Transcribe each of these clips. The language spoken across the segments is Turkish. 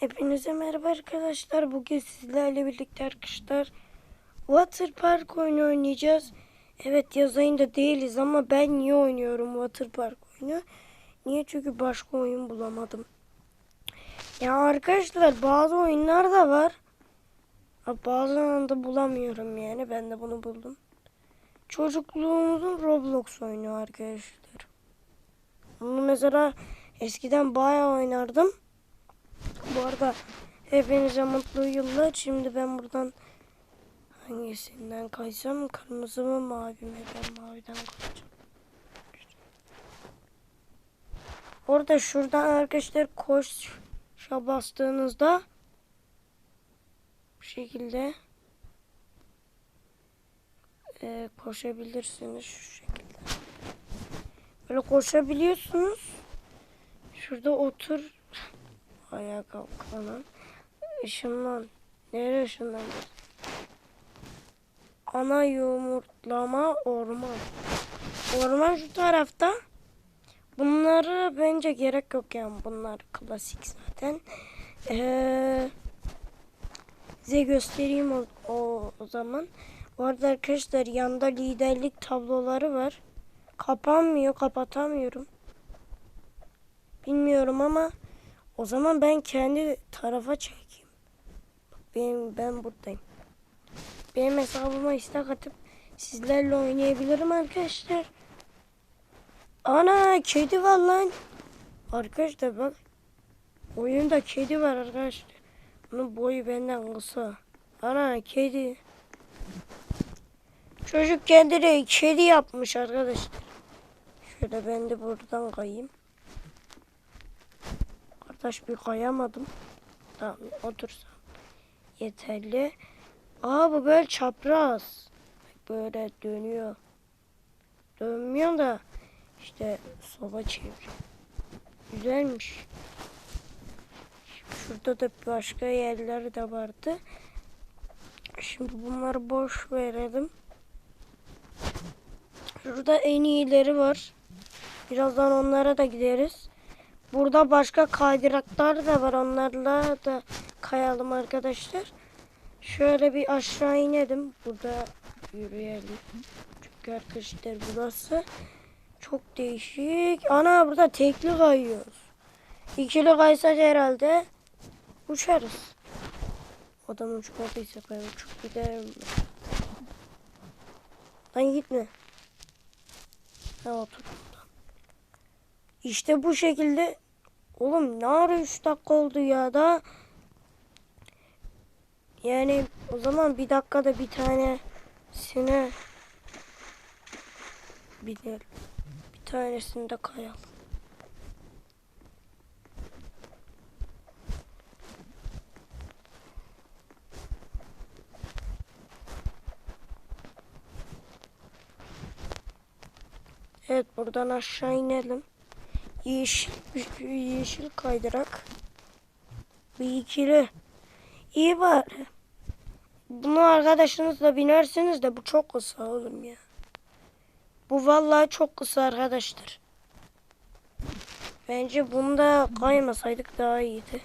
Hepinize merhaba arkadaşlar. Bugün sizlerle birlikte arkadaşlar Water Park oyunu oynayacağız. Evet yaz ayında değiliz ama ben niye oynuyorum Water Park oyunu? Niye? Çünkü başka oyun bulamadım. Ya arkadaşlar bazı oyunlar da var. Ha, Bazılarını bulamıyorum yani. Ben de bunu buldum. Çocukluğumuzun Roblox oyunu arkadaşlar. Bunu mesela eskiden bayağı oynardım. Bu arada hepinize mutlu yıllar. Şimdi ben buradan hangisinden kaysam kırmızı mı mavi mi? Ben maviden kayacağım. Orada şuradan arkadaşlar koşa bastığınızda bu şekilde e, koşabilirsiniz şu şekilde. Böyle koşabiliyorsunuz. Şurada otur Ayağa kalkalım. Işınlan. Nereye ışınlan? Ana yumurtlama orman. Orman şu tarafta. Bunları bence gerek yok yani. Bunlar klasik zaten. Ee, size göstereyim o, o, o zaman. Bu arada arkadaşlar yanda liderlik tabloları var. Kapanmıyor. Kapatamıyorum. Bilmiyorum ama o zaman ben kendi tarafa çekeyim. Benim, ben buradayım. Benim hesabıma istek atıp sizlerle oynayabilirim arkadaşlar. Ana kedi var lan. Arkadaşlar bak. Oyunda kedi var arkadaşlar. Bunun boyu benden kısa. Ana kedi. Çocuk kendine kedi yapmış arkadaşlar. Şöyle ben de buradan kayayım. Taş bir kayamadım. Tamam otursam. Yeterli. Aa bu böyle çapraz. Böyle dönüyor. Dönmüyor da işte soba çeviriyor. Güzelmiş. Şurada da başka yerler de vardı. Şimdi bunları boş verelim. Şurada en iyileri var. Birazdan onlara da gideriz. Burada başka kaydıraklar da var. Onlarla da kayalım arkadaşlar. Şöyle bir aşağı inelim. Burada yürüyelim. Çünkü arkadaşlar burası çok değişik. Ana burada tekli kayıyoruz. İkili kaysak herhalde uçarız. Adam uçmadıysa ben uçup giderim. Lan gitme. Ha otur. İşte bu şekilde oğlum ne ara 3 dakika oldu ya da yani o zaman bir dakikada bir tanesine binelim. Bir tanesinde kayalım. Evet buradan aşağı inelim. Yeşil, yeşil kaydırak. Bir ikili. İyi bari. Bunu arkadaşınızla binersiniz de bu çok kısa oğlum ya. Bu vallahi çok kısa arkadaşlar. Bence bunda kaymasaydık daha iyiydi.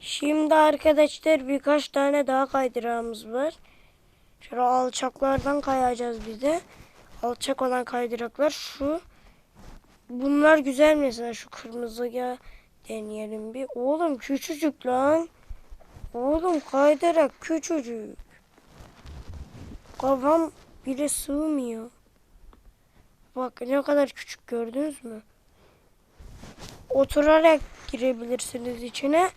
Şimdi arkadaşlar birkaç tane daha kaydırağımız var. Şöyle alçaklardan kayacağız bir de. Alçak olan kaydıraklar şu. Bunlar güzel mesela şu kırmızıya deneyelim bir. Oğlum küçücük lan. Oğlum kaydırak küçücük. Kafam bile sığmıyor. Bak ne kadar küçük gördünüz mü? Oturarak girebilirsiniz içine.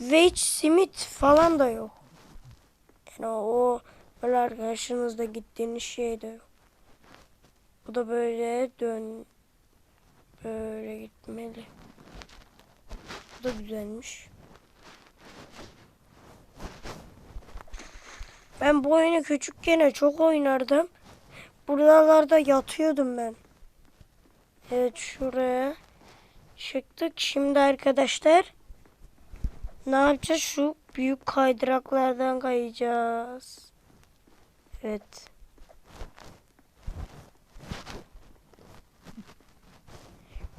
Ve hiç simit falan da yok. Yani o böyle arkadaşınızla gittiğiniz şey de yok. Bu da böyle dön böyle gitmeli. Bu da güzelmiş. Ben bu oyunu küçükken çok oynardım. Buralarda yatıyordum ben. Evet şuraya çıktık. Şimdi arkadaşlar ne yapacağız? Şu büyük kaydıraklardan kayacağız. Evet.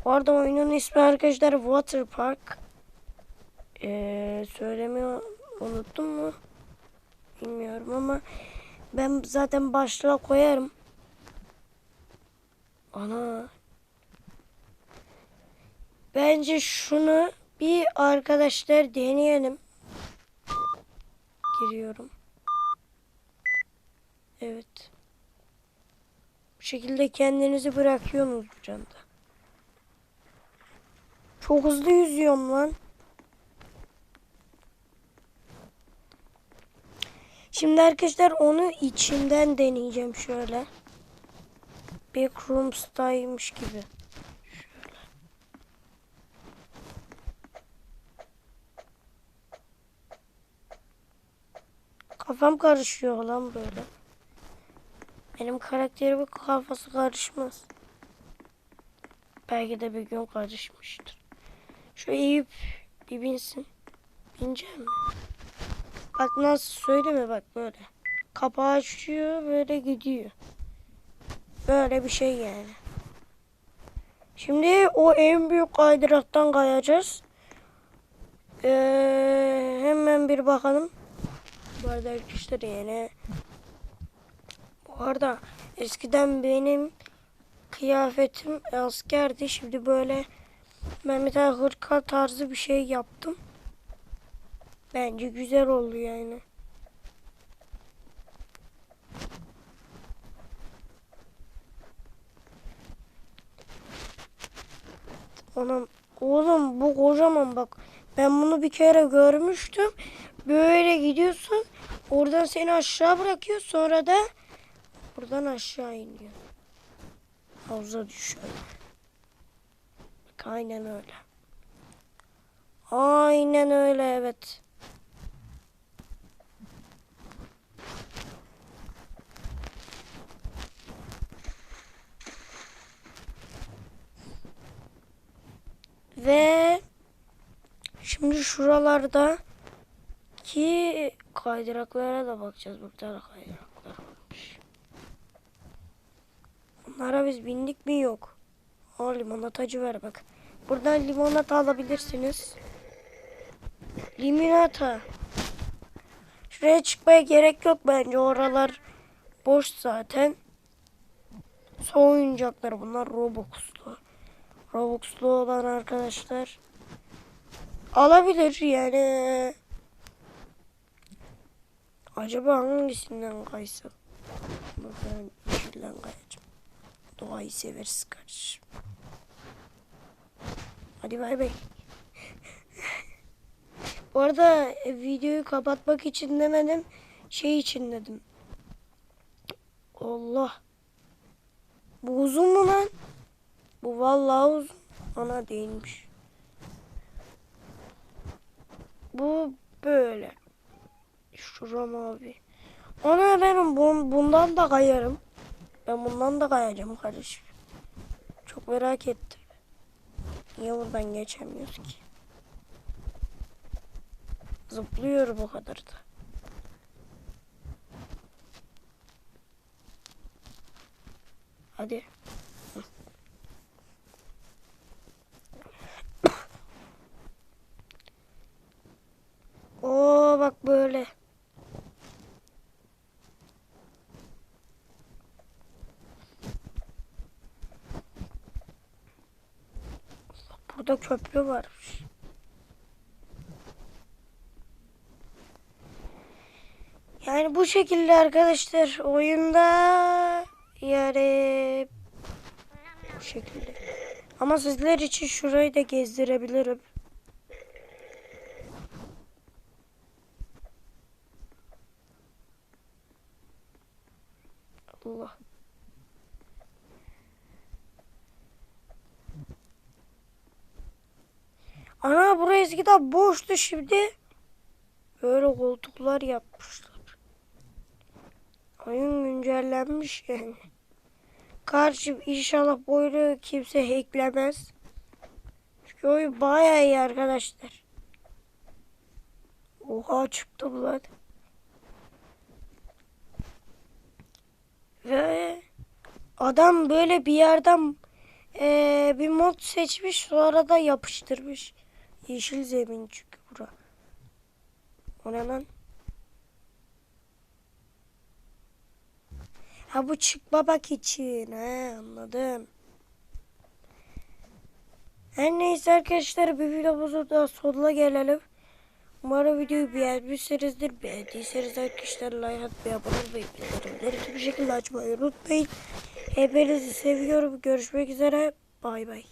Bu arada oyunun ismi arkadaşlar Water Park. Ee, söylemeyi unuttum mu? Bilmiyorum ama ben zaten başlığa koyarım. Ana. Bence şunu bir arkadaşlar deneyelim. Giriyorum. Evet. Bu şekilde kendinizi bırakıyorsunuz bu canda. Çok hızlı yüzüyorum lan. Şimdi arkadaşlar onu içinden deneyeceğim şöyle. Backrooms'taymış gibi. Kafam karışıyor lan böyle. Benim karakterimin kafası karışmaz. Belki de bir gün karışmıştır. Şu Eyüp bir binsin. Bineceğim mi? Bak nasıl söyleme bak böyle. Kapağı açıyor böyle gidiyor. Böyle bir şey yani. Şimdi o en büyük kaydıraktan kayacağız. Ee, hemen bir bakalım. Bu arada arkadaşlar yine bu arada eskiden benim kıyafetim askerdi. Şimdi böyle ben bir tane hırka tarzı bir şey yaptım. Bence güzel oldu yani. Anam oğlum bu kocaman bak. Ben bunu bir kere görmüştüm. Böyle gidiyorsun. Oradan seni aşağı bırakıyor. Sonra da buradan aşağı iniyor. Havuza düşüyor. Aynen öyle. Aynen öyle evet. Ve şimdi şuralarda ki kaydıraklara da bakacağız. Burada da kaydıraklar varmış. Bunlara biz bindik mi yok. Aa limonatacı ver bak. Buradan limonata alabilirsiniz. Limonata. Şuraya çıkmaya gerek yok bence. Oralar boş zaten. Son oyuncaklar bunlar Robux'lu. Robux'lu olan arkadaşlar alabilir yani. Acaba hangisinden kaysam? Ben yeşilden kayacağım. Doğayı severiz kardeşim. Hadi bay bay. Bu arada e, videoyu kapatmak için demedim. Şey için dedim. Allah. Bu uzun mu lan? Bu vallahi uzun. Ana değilmiş. Bu böyle. Şuram abi. Ana benim bun, bundan da kayarım. Ben bundan da kayacağım kardeşim. Çok merak ettim. Niye buradan geçemiyoruz ki? Zıplıyorum o kadar da. Hadi. Oo bak böyle. Burada köprü varmış. Yani bu şekilde arkadaşlar oyunda yani bu şekilde. Ama sizler için şurayı da gezdirebilirim. Allah. Ana burası eskiden boştu şimdi. Böyle koltuklar yapmışlar. Oyun güncellenmiş yani. Karşı inşallah böyle kimse hacklemez. Çünkü oyun bayağı iyi arkadaşlar. Oha çıktım lan. Ve adam böyle bir yerden Ee, bir mod seçmiş sonra da yapıştırmış. Yeşil zemin çünkü bura. O? Ha bu çıkmamak için. He anladım. Her neyse arkadaşlar bir videomuzun da sonuna gelelim. Umarım videoyu beğenmişsinizdir. Beğendiyseniz arkadaşlar like atmayı, abone olmayı, bildirimleri tüm şekilde açmayı unutmayın. Hepinizi seviyorum. Görüşmek üzere. Bay bay.